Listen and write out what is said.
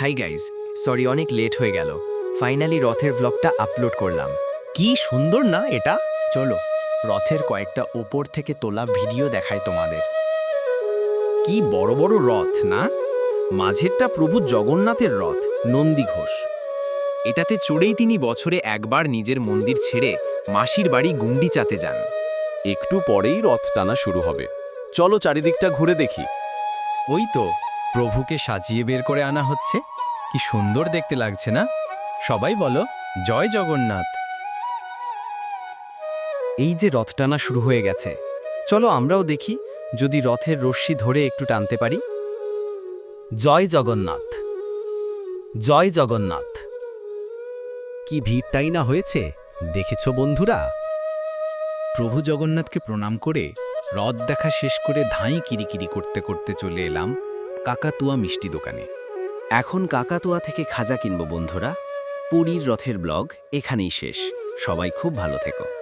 High guys sorry অনেক late হয়ে গেল। ফাইনালি রথের ব্লগটা আপলোড করলাম। কি সুন্দর না এটা? চলো, রথের কয়েকটা ওপর থেকে তোলা ভিডিও দেখায় তোমাদের। কি বড় বড় রথ না? মাঝেরটা প্রভু জগন্নাথের রথ, নন্দী ঘোষ। এটাতে চড়েই তিনি বছরে একবার নিজের মন্দির ছেড়ে মাসির বাড়ি গুন্ডিচাতে যান। একটু পরেই রথ টানা শুরু হবে। চলো চারিদিকটা ঘুরে দেখি। ওই তো প্রভুকে সাজিয়ে বের করে আনা হচ্ছে? কি সুন্দর দেখতে লাগছে না? সবাই বলো, জয় জগন্নাথ। এই যে রথ টানা শুরু হয়ে গেছে। চলো আমরাও দেখি, যদি রথের রশ্মি ধরে একটু টানতে পারি। জয় জগন্নাথ। জয় জগন্নাথ। কি ভিড়টাই না হয়েছে, দেখেছ বন্ধুরা? প্রভু জগন্নাথকে প্রণাম করে রথ দেখা শেষ করে ধাঁই কিরিকিরি করতে করতে চলে এলাম। কাকাতুয়া মিষ্টি দোকানে। এখন কাকাতুয়া থেকে খাজা কিনব বন্ধুরা, পুরীর রথের ব্লগ এখানেই শেষ। সবাই খুব ভালো থেকো।